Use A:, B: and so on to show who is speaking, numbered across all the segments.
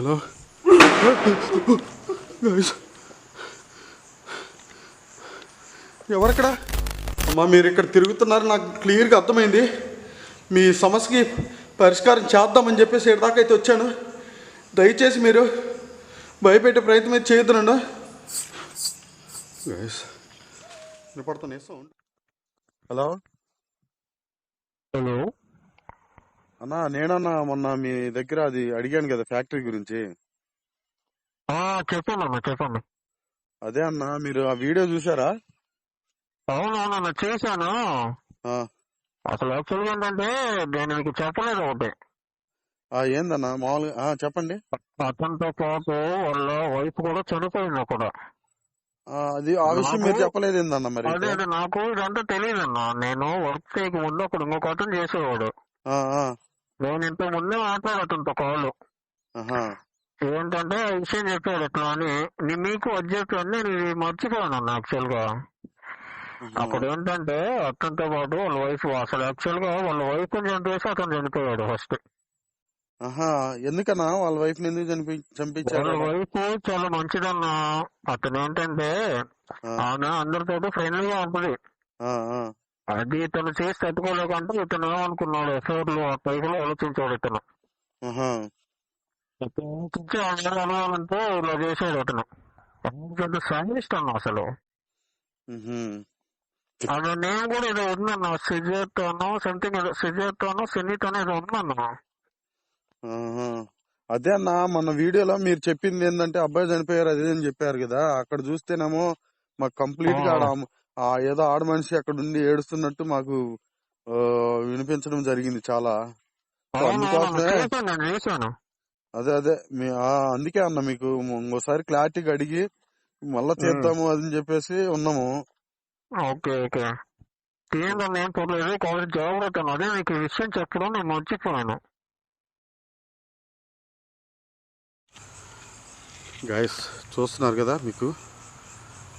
A: Hello? ఎవరక్కడ? అమ్మా మీరు ఇక్కడ తిరుగుతున్నారు నాకు క్లియర్గా అర్థమైంది. మీ సమస్యకి పరిష్కారం చేద్దామని చెప్పేసి ఇక్కడ దాకా అయితే వచ్చాను. దయచేసి మీరు భయపెట్టే ప్రయత్నం అయితే చేయొద్దు నన్ను. గైస్ వినపడుతున్నా సౌండ్ హలో
B: హలో
A: అన్నా నేనన్నా మొన్న మీ దగ్గర అది అడిగాను కదా ఫ్యాక్టరీ గురించి.
B: ఆ, చెప్పండి అన్న చెప్పండి.
A: అదే అన్నా మీరు ఆ వీడియో చూసారా
B: అవునవునన్న చేశాను. అసలు యాక్చువల్గా ఏంటంటే నేను మీకు చెప్పలేదు ఒకటి.
A: ఏందన్నా మామూలుగా చెప్పండి.
B: అతనితో పాటు వాళ్ళ వైఫ్ కూడా చనిపోయింది అక్కడ.
A: ఆ, అది ఆ విషయం మీరు చెప్పలేదు ఏందన్నా మరి
B: అదే నాకు ఇదంతా తెలియదన్న. నేను వర్క్ చేయక ముందు అక్కడ ఇంకొక అతను చేసేవాడు. నేను ఇంత ముందే మాట్లాడు అతనితో కాళ్ళు
A: ఆహా,
B: ఏంటంటే విషయం చెప్పాడు ఇట్లా అని. మీకు చెప్పాను నేను ఇది మర్చిపోయాను అన్న
A: యాక్చువల్గా.
B: అప్పుడు ఏంటంటే అతనితో పాటు వాళ్ళ వైఫ్ అసలు యాక్చువల్గా వాళ్ళ వైఫ్ చంపేసి అతను చనిపోయాడు ఫస్ట్
A: ఎందుకన్నా వాళ్ళ వైఫ్ ఎందుకు చంపి చంపించారు?
B: వాళ్ళ వైఫ్ చాలా మంచిదన్న. అతను ఏంటంటే ఆమె అందరితో ఫ్రెండ్లీగా ఉంటుంది. అది ఇతను చేసి తట్టుకోలేకంటే ఇతను ఏమనుకున్నాడు? ఎఫ్ఐఆర్లు ఆ టైపులో ఆలోచించాడు ఇతను. ఆలోచించి అందరూ అలవాలంటే ఇలా చేశాడు అతను. ఎందుకంటే సైనిస్ట్ అన్న అసలు. అది నేను కూడా ఏదో ఉందన్న సిజెట్ అనో సంథింగ్ ఏదో అనేది ఉందన్న
A: ఆహా. అదే అన్న మన వీడియోలో మీరు చెప్పింది ఏంటంటే అబ్బాయి చనిపోయారు అదే అని చెప్పారు కదా. అక్కడ చూస్తేనేమో మాకు కంప్లీట్గా ఆ ఏదో ఆడ మనిషి అక్కడ ఉండి ఏడుస్తున్నట్టు మాకు వినిపించడం జరిగింది చాలా. అందుకోసమే అదే అదే. మీ అందుకే అన్న మీకు ఇంకోసారి క్లారిటీగా అడిగి మళ్ళా తీద్దాము అని చెప్పేసి ఉన్నాము.
B: Okay okay. తీయండి ఏం పర్లేదు కాలేజ్ జాగ్రత్త అదే ఈ విషయం చెప్పడం నేను మర్చిపోయాను.
A: గాయస్ చూస్తున్నారు కదా మీకు?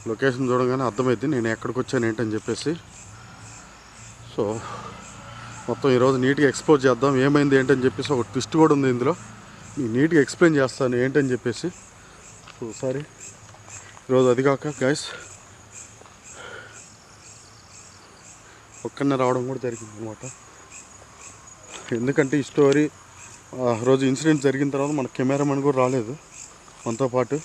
A: లొకేషన్ చూడగానే అర్థమైంది నేను ఎక్కడికి వచ్చాను ఏంటని చెప్పేసి. సో మొత్తం ఈరోజు నీట్గా ఎక్స్పోజ్ చేద్దాం ఏమైంది ఏంటని చెప్పేసి ఒక ట్విస్ట్ కూడా ఉంది ఇందులో. మీకు నీట్గా ఎక్స్ప్లెయిన్ చేస్తాను ఏంటని చెప్పేసి. So sorry. ఈరోజు అది కాక గైస్ ఒక్కనే రావడం కూడా జరిగింది అనమాట ఎందుకంటే ఈ స్టోరీ ఆ రోజు ఇన్సిడెంట్ జరిగిన తర్వాత మన కెమెరామెన్ కూడా రాలేదు. మనతో పాటు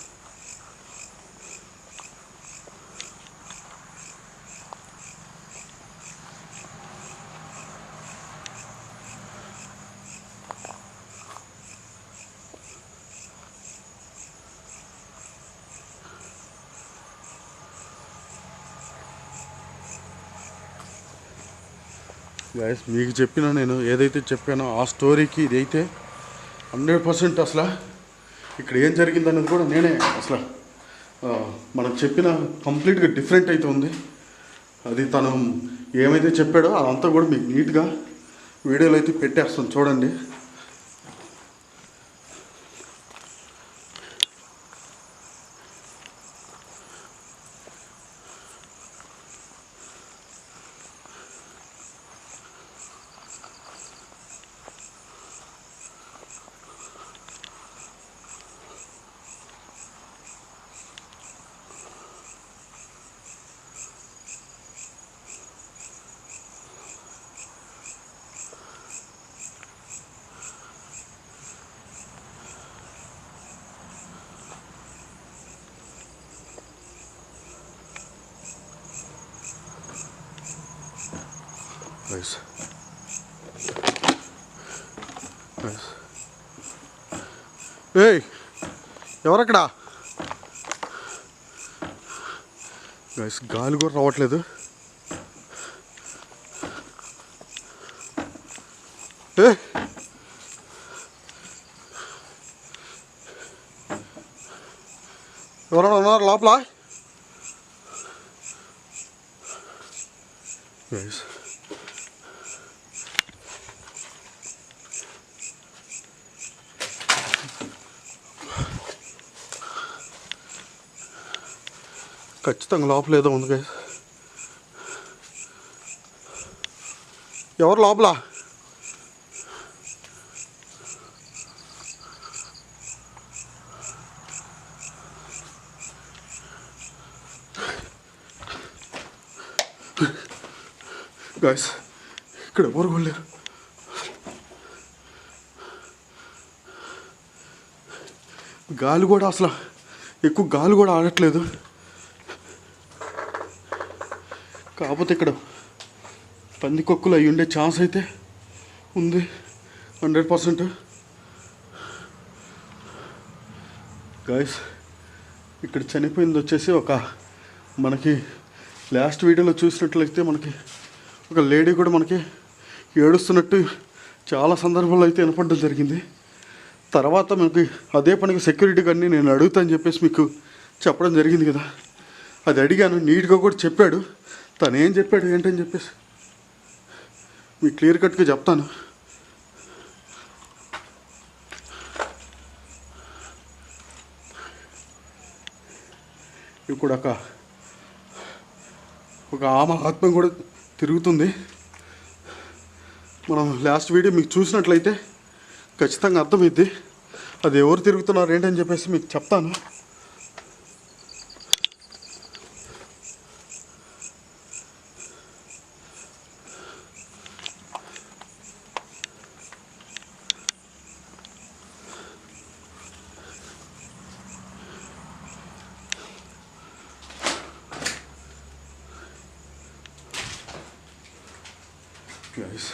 A: గైస్ మీకు చెప్పిన నేను ఏదైతే చెప్పానో ఆ స్టోరీకి ఇదైతే హండ్రెడ్ పర్సెంట్ అసలు ఇక్కడ ఏం జరిగిందనేది కూడా నేనే అసలు మనకు చెప్పిన కంప్లీట్గా డిఫరెంట్ అయితే ఉంది. అది తను ఏమైతే చెప్పాడో అదంతా కూడా మీకు నీట్గా వీడియోలో అయితే పెట్టేస్తాను చూడండి. Nice. Nice. ఏయ్ ఎవరక్కడ? గైస్ గాలి కూడా రావట్లేదు. ఏ ఎవరైనా ఉన్నారు లోపల? గైస్ ఖచ్చితంగా లోపల ఏదో ఉంది గైస్ ఎవరు లోపల? గాయస్ ఇక్కడ ఎవరు కూడా లేరు గాలి కూడా అసలు ఎక్కువ గాలి కూడా ఆడట్లేదు. కాకపోతే ఇక్కడ పందికొక్కులు అయి ఉండే ఛాన్స్ అయితే ఉంది. Hundred percent. గాయస్ ఇక్కడ చనిపోయింది వచ్చేసి ఒక మనకి లాస్ట్ వీడియోలో చూసినట్లయితే మనకి ఒక లేడీ కూడా మనకి ఏడుస్తున్నట్టు చాలా సందర్భాల్లో అయితే వినపడడం జరిగింది. తర్వాత మనకి అదే పనికి సెక్యూరిటీ గారిని నేను అడుగుతాను చెప్పేసి మీకు చెప్పడం జరిగింది కదా. అది అడిగాను నీట్గా కూడా చెప్పాడు. తను ఏం చెప్పాడు ఏంటని చెప్పేసి? మీకు క్లియర్ కట్గా చెప్తాను. ఇప్పుడు ఒక ఒక ఆమె ఆత్మ కూడా తిరుగుతుంది. మనం లాస్ట్ వీడియో మీకు చూసినట్లయితే ఖచ్చితంగా అర్థమైద్ది. అది ఎవరు తిరుగుతున్నారు ఏంటని చెప్పేసి మీకు చెప్తాను గైస్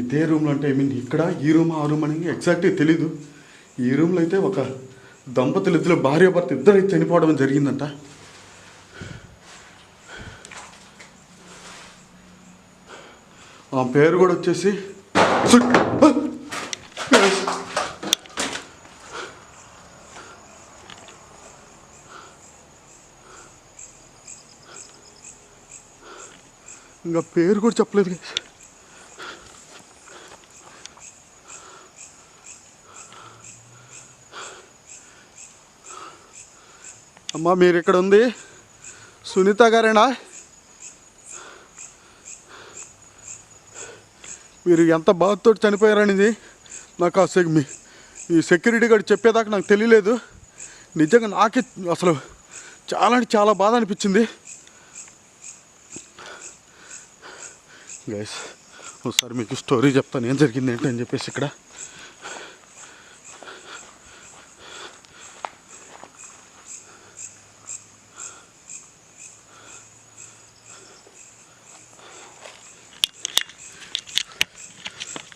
A: ఇదే రూమ్లో అంటే ఐ మీన్ ఇక్కడ ఈ రూమ్ ఆ రూమ్ అనేది ఎగ్జాక్ట్గా తెలీదు. ఈ రూమ్లో అయితే ఒక దంపతులు ఇద్దరు భార్య భర్త ఇద్దరు చనిపోవడం జరిగిందంట. ఆ పేరు కూడా వచ్చేసి ఇంకా పేరు కూడా చెప్పలేదు అమ్మా మీరు ఇక్కడ ఉంది సునీత గారేనా? మీరు ఎంత బాధతో చనిపోయారనేది నాకు ఆ సెక్ మీ ఈ సెక్యూరిటీ గార్డ్ చెప్పేదాకా నాకు తెలియలేదు. నిజంగా నాకే అసలు చాలా అంటే చాలా బాధ అనిపించింది. గైస్ ఒకసారి మీకు స్టోరీ చెప్తాను. ఏం జరిగింది ఏంటి అని చెప్పేసి ఇక్కడ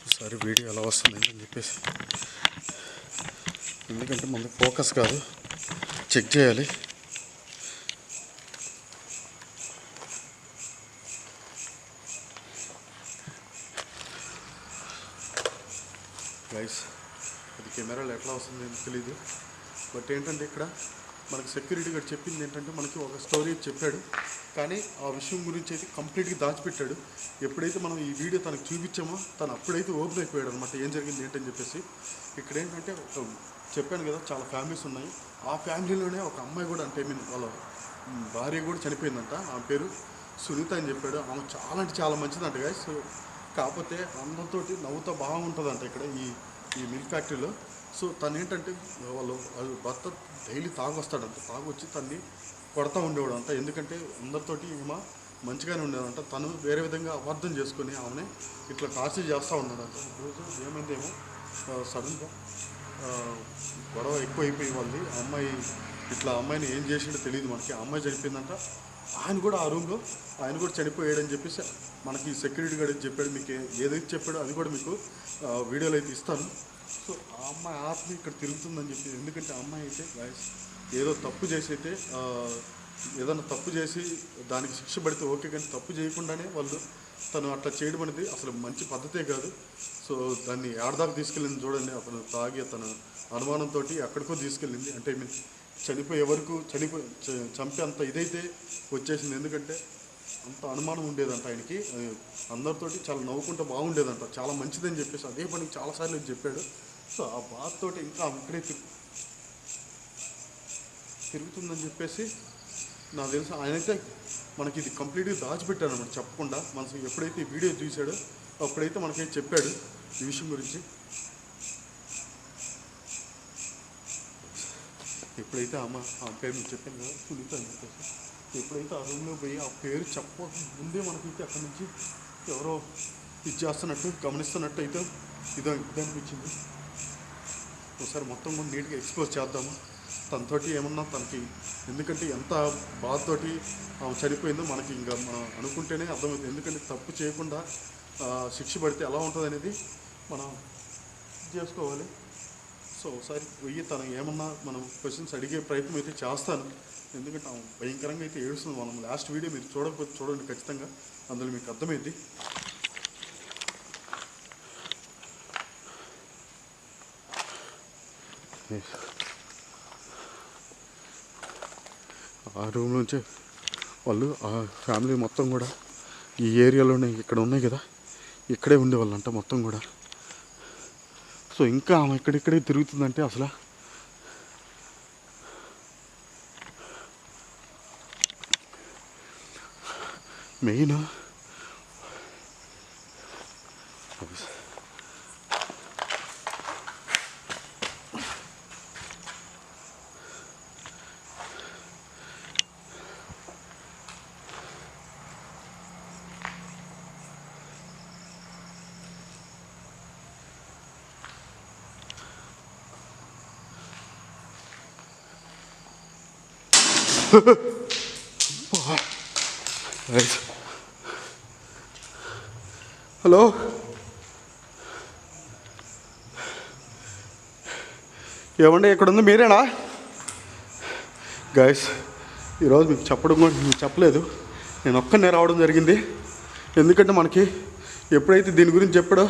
A: ఒకసారి వీడియో ఎలా వస్తుంది అని చెప్పేసి ఎందుకంటే మనకి ఫోకస్ కాదు. చెక్ చేయాలి. గైస్ అది కెమెరాలో ఎట్లా వస్తుంది ఏం తెలీదు. బట్ ఏంటంటే ఇక్కడ మనకు సెక్యూరిటీ గారు చెప్పింది ఏంటంటే మనకి ఒక స్టోరీ చెప్పాడు. కానీ ఆ విషయం గురించి అయితే కంప్లీట్గా దాచిపెట్టాడు. ఎప్పుడైతే మనం ఈ వీడియో తనకు చూపించామో తను అప్పుడైతే ఓపెన్ అయిపోయాడు అనమాట ఏం జరిగింది ఏంటని చెప్పేసి. ఇక్కడ ఏంటంటే ఒక చెప్పాను కదా చాలా ఫ్యామిలీస్ ఉన్నాయి. ఆ ఫ్యామిలీలోనే ఒక అమ్మాయి కూడా అంటే మీన్ వాళ్ళ భార్య కూడా చనిపోయిందంట. ఆమె పేరు సునీత అని చెప్పాడు. ఆమె చాలా అంటే చాలా మంచిదంట గాయస్ కాకపోతే అందరితోటి నవ్వుతో బాగుంటుందంట ఇక్కడ ఈ ఈ మిల్క్ ఫ్యాక్టరీలో. సో తను ఏంటంటే వాళ్ళు భర్త డైలీ తాగొస్తాడంట. తాగొచ్చి తన్ని కొడతా ఉండేవాడు అంట ఎందుకంటే అందరితోటి ఈమె మంచిగానే ఉండేదంట. తను వేరే విధంగా అబద్ధం చేసుకొని ఆమెని ఇట్లా టార్చర్ చేస్తూ ఉన్నాడంట. రోజు ఏమైందేమో సడన్గా గొడవ ఎక్కువ అయిపోయి వాళ్ళది ఆ అమ్మాయి ఇట్లా అమ్మాయిని ఏం చేసిండో తెలియదు మనకి. అమ్మాయి చనిపోయిందంట. ఆయన కూడా ఆ రూమ్లో ఆయన కూడా చనిపోయాడని చెప్పేసి మనకి సెక్యూరిటీ గార్డ్ చెప్పాడు. మీకు ఏదైతే చెప్పాడో అది కూడా మీకు వీడియోలు వీడియోలో అయితే ఇస్తాను. సో ఆ అమ్మాయి ఆత్మ ఇక్కడ తిరుగుతుందని చెప్పి ఎందుకంటే ఆ అమ్మాయి అయితే guys, ఏదో తప్పు చేసి అయితే ఏదైనా తప్పు చేసి దానికి శిక్ష పడితే ఓకే కానీ తప్పు చేయకుండానే వాళ్ళు తను అట్లా చేయడం అనేది అసలు మంచి పద్ధతే కాదు. సో దాన్ని ఏడదాకా తీసుకెళ్ళింది చూడండి. అతను తాగి తన అనుమానంతో ఎక్కడికో తీసుకెళ్ళింది. అంటే I చనిపోయే వరకు చనిపోయి చంపే అంత ఇదైతే వచ్చేసింది. ఎందుకంటే అంత అనుమానం ఉండేదంట ఆయనకి. అందరితోటి చాలా నవ్వుకుంటూ బాగుండేదంట. చాలా మంచిదని చెప్పేసి అదే పనికి చాలాసార్లు చెప్పాడు. సో ఆ బాధతోటి ఇంకా ఆమె తిరుగుతుందని చెప్పేసి నాకు తెలుసు. ఆయనైతే మనకి ఇది కంప్లీట్గా దాచిపెట్టాడు అనమాట చెప్పకుండా. మనసు ఎప్పుడైతే ఈ వీడియో చూశాడో అప్పుడైతే మనకి చెప్పాడు. ఈ విషయం గురించి ఎప్పుడైతే అమ్మ ఆ పేరు మీకు చెప్పాను కదా సునీత అని చెప్పేసి ఎప్పుడైతే ఆ రూమ్లో పోయి ఆ పేరు చెప్పక ముందే మనకైతే అక్కడి నుంచి ఎవరో ఇది చేస్తున్నట్టు గమనిస్తున్నట్టు అయితే ఇదో ఇది అనిపించింది. ఒకసారి మొత్తం కూడా నీట్గా ఎక్స్ప్లోర్ చేద్దాము. తనతోటి ఏమన్నా తనకి ఎందుకంటే ఎంత బాధతోటి ఆమె చనిపోయిందో మనకి ఇంకా మనం అనుకుంటేనే అర్థమవుతుంది. ఎందుకంటే తప్పు చేయకుండా శిక్ష పడితే ఎలా ఉంటుంది అనేది మనం చేసుకోవాలి. సో ఒకసారి పోయి తను ఏమన్నా మనం క్వశ్చన్స్ అడిగే ప్రయత్నం అయితే చేస్తాను. ఎందుకంటే భయంకరంగా అయితే ఏడుస్తుంది. మనం లాస్ట్ వీడియో మీరు చూడకపోతే చూడండి ఖచ్చితంగా. అందులో మీకు అర్థమైంది. ఆ రూమ్ వాళ్ళు ఆ ఫ్యామిలీ మొత్తం కూడా ఈ ఏరియాలోనే ఇక్కడ ఉన్నాయి కదా. ఇక్కడే ఉండేవాళ్ళంట మొత్తం కూడా. సో ఇంకా ఆమె ఇక్కడిక్కడే తిరుగుతుందంటే అసలు? మెయిన్ రైట్ హలో ఏమండి ఇక్కడ ఉంది మీరేనా? గాయస్ ఈరోజు మీకు చెప్పడం కూడా మీకు చెప్పలేదు. నేను ఒక్కనే రావడం జరిగింది. ఎందుకంటే మనకి ఎప్పుడైతే దీని గురించి చెప్పాడో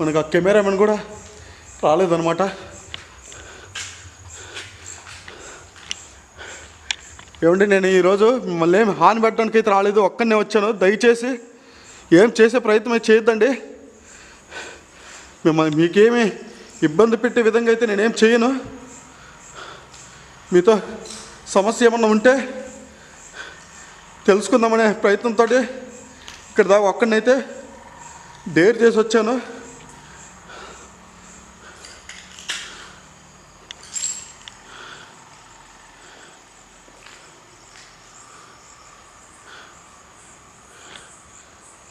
A: మనకు ఆ కెమెరామెన్ కూడా రాలేదన్నమాట. ఏమండి నేను ఈరోజు మిమ్మల్ని ఏం హాని పెట్టడానికి అయితే రాలేదు ఒక్కనే వచ్చాను. దయచేసి ఏం చేసే ప్రయత్నం చేయొద్దండి. మిమ్మల్ని మీకేమి ఇబ్బంది పెట్టే విధంగా అయితే నేనేం చేయను. మీతో సమస్య ఏమన్నా ఉంటే తెలుసుకుందామనే ప్రయత్నంతో ఇక్కడ దాకా ఒక్కడినైతే డేర్ చేసి వచ్చాను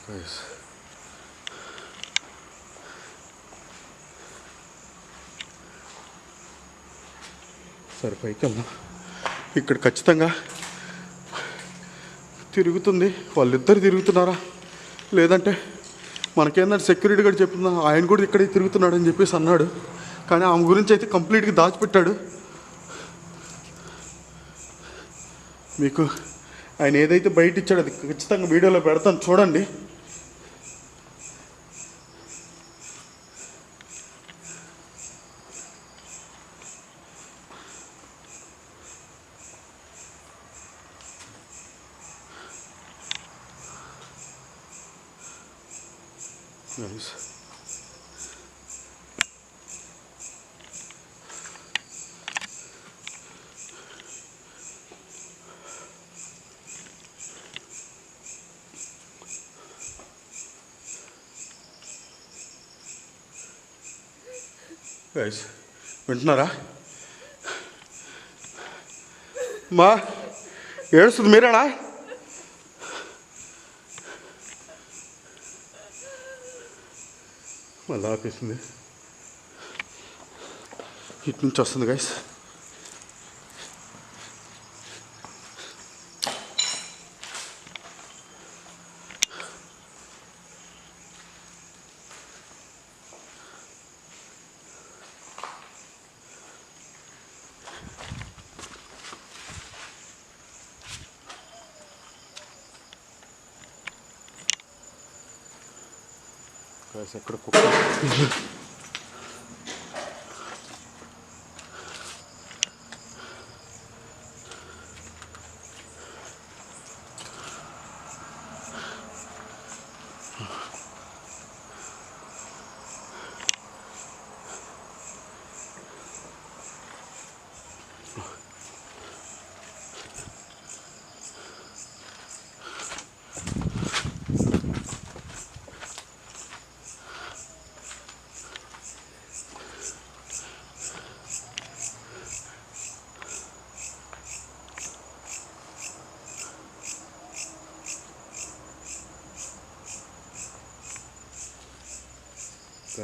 A: Guys. సరే పైకి వెళ్దాం. ఇక్కడ ఖచ్చితంగా తిరుగుతుంది. వాళ్ళిద్దరు తిరుగుతున్నారా? లేదంటే మనకేందంటే సెక్యూరిటీ గారు చెప్తున్నా ఆయన కూడా ఇక్కడే తిరుగుతున్నాడు అని చెప్పేసి అన్నాడు. కానీ ఆమె గురించి అయితే కంప్లీట్గా దాచిపెట్టాడు. మీకు ఆయన ఏదైతే బయట ఇచ్చాడో అది ఖచ్చితంగా వీడియోలో పెడతాను. చూడండి Nice. గైస్ వింటున్నారా? మా ఏడుస్తుంది మీరేనా? మళ్ళీ ఆపేసింది. ఇటు నుంచి వస్తుంది గైస్ గైస్ ఎక్కడ కుక్క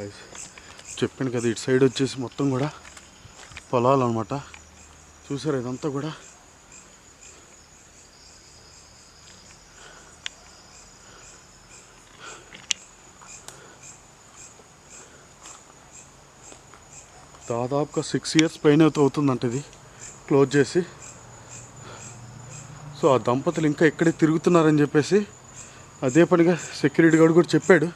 A: గాయస్ చెప్పాను కదా ఇటు సైడ్ వచ్చేసి మొత్తం కూడా పొలాలు అనమాట చూసారు ఇదంతా కూడా? దాదాపుగా సిక్స్ ఇయర్స్ పైన అవుతుందంట ఇది. క్లోజ్ చేసి. సో ఆ దంపతులు ఇంకా ఎక్కడే తిరుగుతున్నారని చెప్పేసి అదే పనిగా సెక్యూరిటీ గార్డు కూడా చెప్పాడు.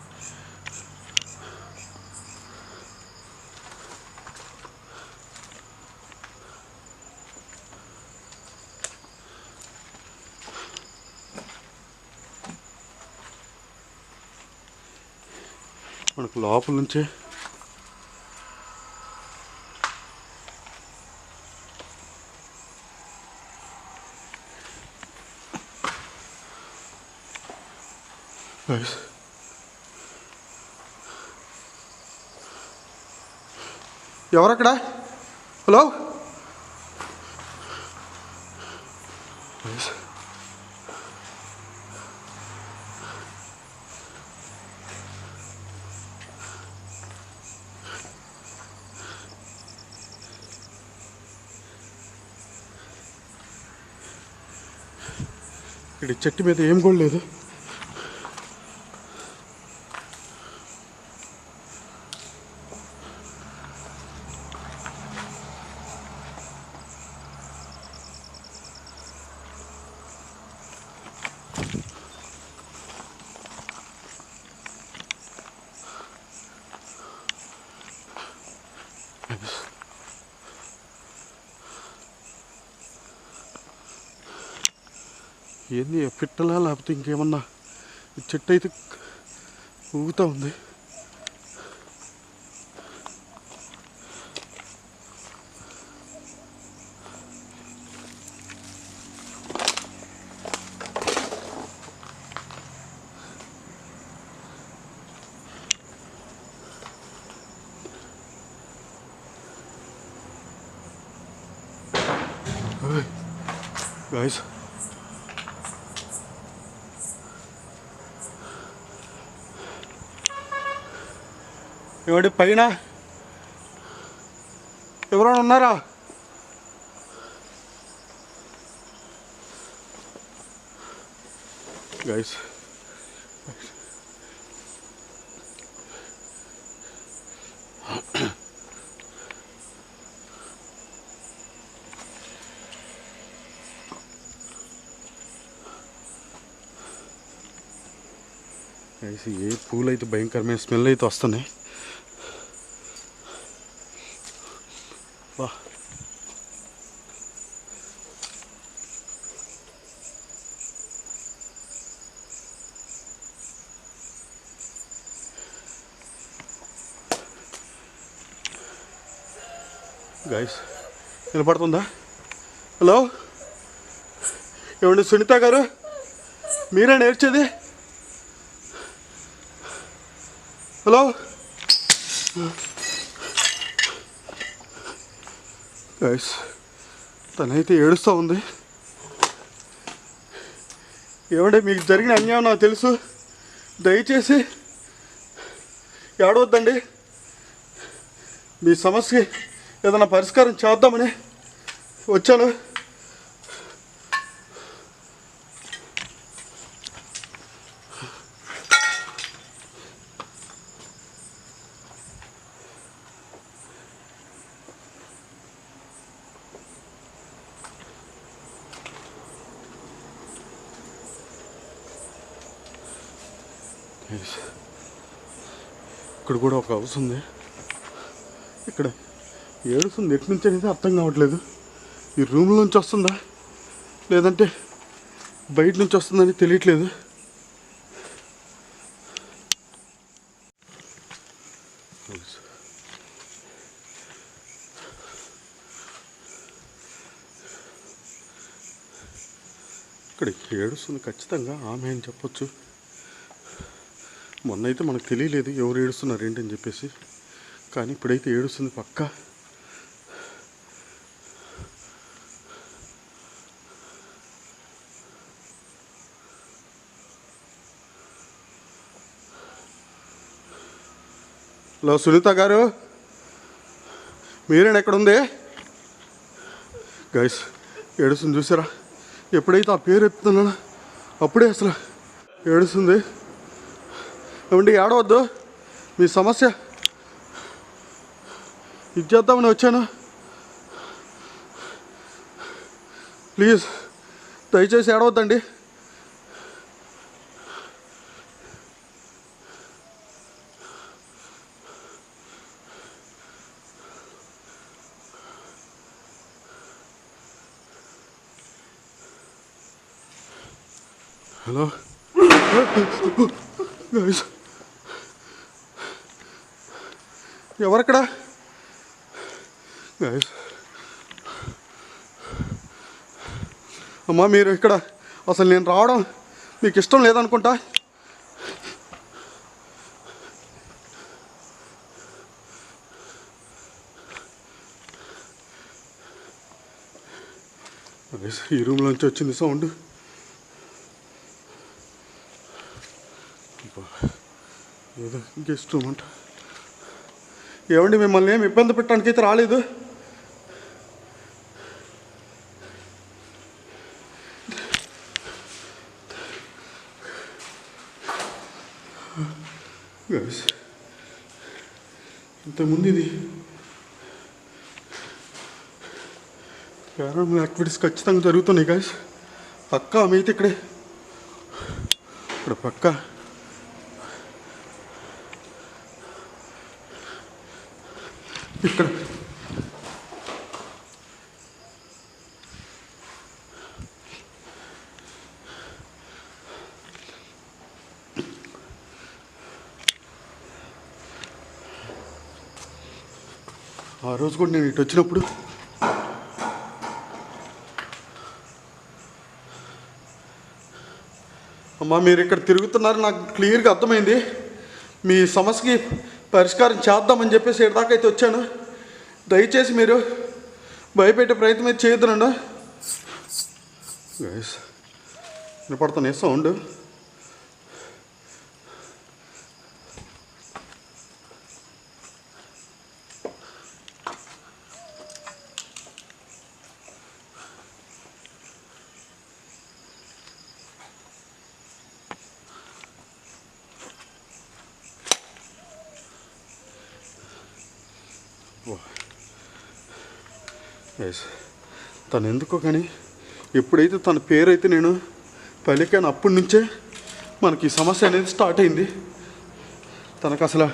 A: లోపల నుంచి. Guys. ఎవరక్కడ? హలో? ఇక్కడ చెట్టు మీద ఏం కూడా లేదు ఏంది పిట్టలా? లేకపోతే ఇంకేమన్నా ఈ చెట్టు అయితే ఊగుతూ ఉంది. గాయస్ ఏమండి పైన? ఎవరైనా ఉన్నారా? గైస్ గైస్ ఏ పూలు అయితే భయంకరమైన స్మెల్ అయితే వస్తున్నాయి. వా గైస్ నిలబడుతుందా హలో ఏమండి సునీత గారు? మీరే నేర్చేది? హలో గైస్ తనైతే ఏడుస్తూ ఉంది. ఏమంటే మీకు జరిగిన అన్యాయం నాకు తెలుసు. దయచేసి ఏడవద్దండి. మీ సమస్యకి ఏదైనా పరిష్కారం చేద్దామని వచ్చాను. Yes. ఇక్కడ కూడా ఒక హౌస్ ఉంది. ఇక్కడ ఏడుస్తుంది. ఎటు నుంచి అనేది అర్థం కావట్లేదు. ఈ రూమ్లో నుంచి వస్తుందా? లేదంటే బయట నుంచి వస్తుందని తెలియట్లేదు. ఇక్కడ ఏడుస్తుంది. ఖచ్చితంగా ఆమె అని చెప్పొచ్చు. మొన్న అయితే మనకు తెలియలేదు ఎవరు ఏడుస్తున్నారు ఏంటని చెప్పేసి. కానీ ఇప్పుడైతే ఏడుస్తుంది పక్కా. హలో సునీత గారు? మీరేనా ఎక్కడుంది? గైస్ ఏడుస్తుంది చూసారా? ఎప్పుడైతే ఆ పేరు ఎత్తున్నానో అప్పుడే అసలు ఏడుస్తుంది. ఏమండి ఏడవద్దు. మీ సమస్య. ఇది చేద్దామని వచ్చాను. ప్లీజ్ దయచేసి ఏడవద్దండి. హలో. గైస్ ఎవరక్కడ? అమ్మా మీరు ఇక్కడ అసలు నేను రావడం మీకు ఇష్టం లేదనుకుంటా? ఈ రూమ్లోంచి వచ్చింది సౌండ్. ఏదో గెస్ట్ రూమ్ అంట. ఏమండి మిమ్మల్ని ఏమి ఇబ్బంది పెట్టడానికి అయితే రాలేదు? ఇంతకుముందు ఇది పారామిల్ యాక్టివిటీస్ ఖచ్చితంగా జరుగుతున్నాయి గాయస్ పక్కా ఆమె అయితే ఇక్కడే. ఇక్కడ పక్కా. ఇక్కడ. ఆ రోజు కూడా నేను ఇటు వచ్చినప్పుడు అమ్మా మీరు ఇక్కడ తిరుగుతున్నారు నాకు క్లియర్గా అర్థమైంది. మీ సమస్యకి పరిష్కారం చేద్దామని చెప్పేసి ఇక్కడిదాకా అయితే వచ్చాను. దయచేసి మీరు భయపెట్టే ప్రయత్నం అయితే చేయొద్దునండి నన్ను. సౌండ్ గైస్ తను ఎందుకో కానీ ఎప్పుడైతే తన పేరైతే నేను పలికాను అప్పటి నుంచే మనకి ఈ సమస్య అనేది స్టార్ట్ అయింది. తనకు అసలు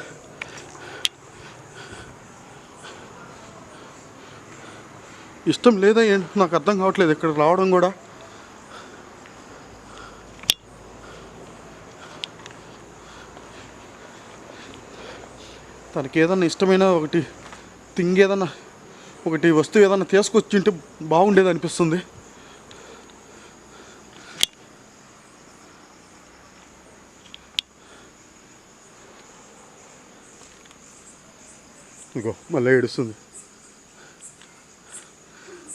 A: ఇష్టం లేదా ఏంటి నాకు అర్థం కావట్లేదు. ఇక్కడ రావడం కూడా. తనకి ఏదన్నా ఇష్టమైన ఒకటి థింగ్ ఏదన్నా ఒకటి వస్తువు ఏదన్నా తీసుకొచ్చి ఉంటే బాగుండేది అనిపిస్తుంది. ఇంకో మళ్ళీ ఏడుస్తుంది.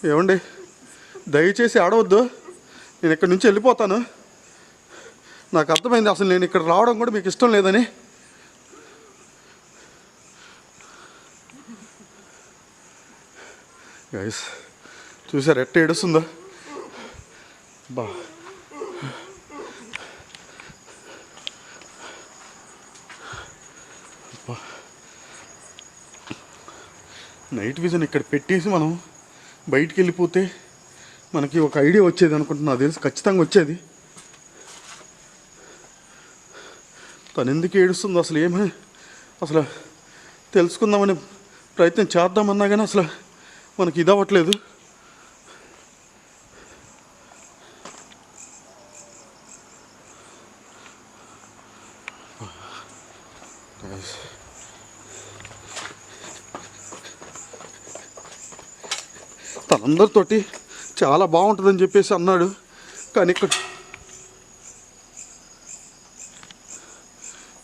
A: ఏమండి? దయచేసి ఆడవద్దు. నేను ఇక్కడి నుంచి వెళ్ళిపోతాను. నాకు అర్థమైంది అసలు నేను ఇక్కడ రావడం కూడా మీకు ఇష్టం లేదని. గైస్ చూసారు ఎట్ట ఏడుస్తుందా? బా. నైట్ విజన్ ఇక్కడ పెట్టేసి మనం బయటికి వెళ్ళిపోతే మనకి ఒక ఐడియా వచ్చేది అనుకుంటున్నా. నాకు ఖచ్చితంగా వచ్చేది. తను ఎందుకు ఏడుస్తుందో అసలు ఏమీ అసలు తెలుసుకుందామని ప్రయత్నం చేద్దామన్నా కానీ అసలు మనకి ఇది అవ్వట్లేదు. తనందరితోటి చాలా బాగుంటుందని చెప్పేసి అన్నాడు. కానీ ఇక్కడ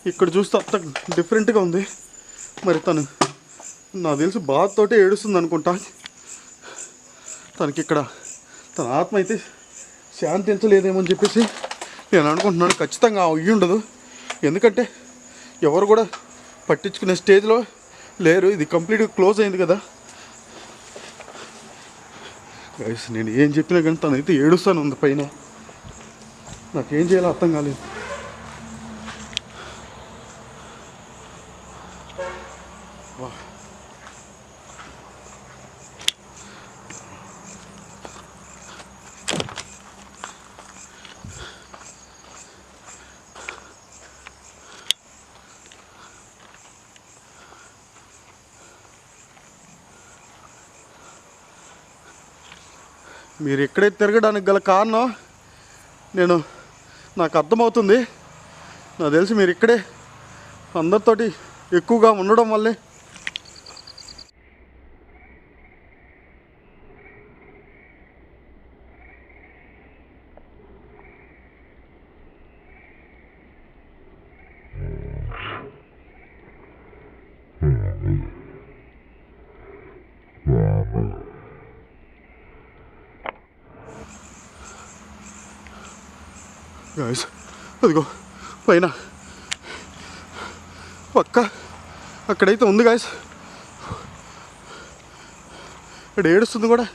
A: ఇక్కడ చూస్తే అంత డిఫరెంట్గా ఉంది. మరి తను నాకు తెలిసి బాధతోటే ఏడుస్తుంది అనుకుంటా తనకి ఇక్కడ తన ఆత్మ అయితే శాంతించలేదేమో అని చెప్పేసి నేను అనుకుంటున్నాను. ఖచ్చితంగా అయ్యి ఉండదు. ఎందుకంటే ఎవరు కూడా పట్టించుకునే స్టేజ్లో లేరు. ఇది కంప్లీట్గా క్లోజ్ అయింది కదా. నేను ఏం చెప్పినా కానీ తనైతే ఏడుస్తాను ఉంది పైన. నాకేం చేయాలో అర్థం కాలేదు. మీరు ఇక్కడే తిరగడానికి గల కారణం నేను నాకు అర్థమవుతుంది. నాకు తెలిసి మీరు ఇక్కడే అందరితోటి ఎక్కువగా ఉండడం వల్లే గాయస్ అదిగో పైన. పక్క అక్కడైతే ఉంది గాయస్ ఇక్కడ ఏడుస్తుంది కూడా.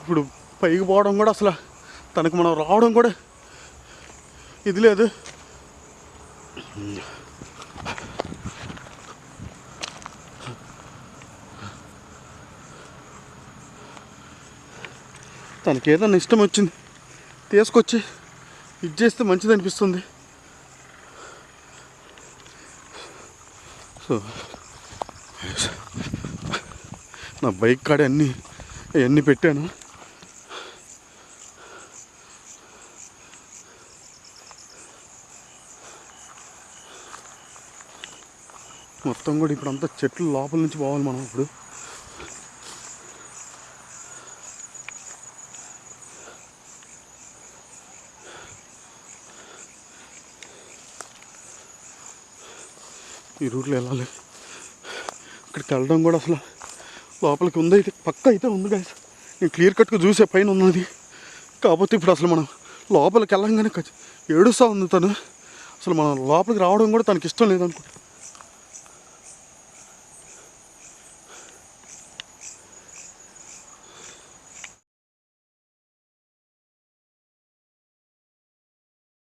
A: ఇప్పుడు పైకి పోవడం కూడా అసలు తనకు మనం రావడం కూడా ఇది లేదు. తనకి ఏదన్నా ఇష్టం వచ్చింది తీసుకొచ్చి ఇది చేస్తే మంచిది అనిపిస్తుంది సో నా బైక్ కాడ అన్నీ అవన్నీ పెట్టాను. మొత్తం కూడా ఇప్పుడు అంతా చెట్లు లోపల నుంచి పోవాలి మనం ఇప్పుడు. ఈ రూట్లో వెళ్ళాలి అక్కడికి వెళ్ళడం కూడా అసలు లోపలికి ఉంది అయితే పక్క అయితే ఉంది గాయస్ నేను క్లియర్ కట్గా చూసే పైన ఉన్నది. కాకపోతే ఇప్పుడు అసలు మనం లోపలికి వెళ్ళంగానే ఏడుస్తూ ఉంది తను. అసలు మనం లోపలికి రావడం కూడా తనకి ఇష్టం లేదనుకుంటా.